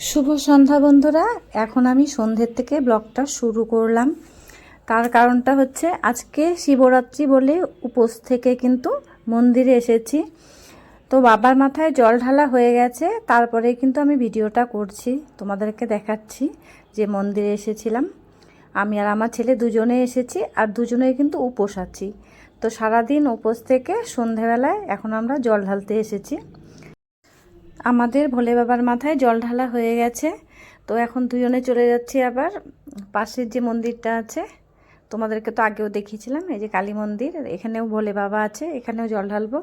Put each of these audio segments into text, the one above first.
শুভ সন্ধ্যা বন্ধুরা। এখন আমি সন্ধ্যের থেকে ব্লগটা শুরু করলাম। তার কারণটা হচ্ছে আজকে শিবরাত্রি বলে উপোস থেকে কিন্তু মন্দিরে এসেছি। তো বাবার মাথায় জল ঢালা হয়ে গেছে, তারপরে কিন্তু আমি ভিডিওটা করছি, তোমাদেরকে দেখাচ্ছি যে মন্দিরে এসেছিলাম। আমি আর আমার ছেলে দুজনে এসেছি আর দুজনেই কিন্তু উপোস আছি। তো সারাদিন উপোস থেকে সন্ধেবেলায় এখন আমরা জল ঢালতে এসেছি। আমাদের ভোলে বাবার মাথায় জল ঢালা হয়ে গেছে। তো এখন দুজনে চলে যাচ্ছি আবার। পাশের যে মন্দিরটা আছে, তোমাদেরকে তো আগেও দেখিয়েছিলাম, এই যে কালী মন্দির, এখানেও ভোলে বাবা আছে, এখানেও জল ঢালবো।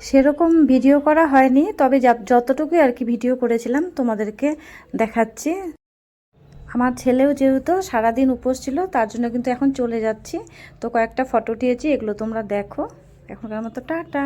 সেরকম ভিডিও করা হয়নি, তবে যতটুকুই আর কি ভিডিও করেছিলাম, তোমাদেরকে দেখাচ্ছি। আমার ছেলেও যেহেতু সারাদিন উপোস ছিল, তার জন্য কিন্তু এখন চলে যাচ্ছি। তো কয়েকটা ফটো উঠিয়েছি এগুলো তোমরা দেখো। এখনকার মতো টাটা।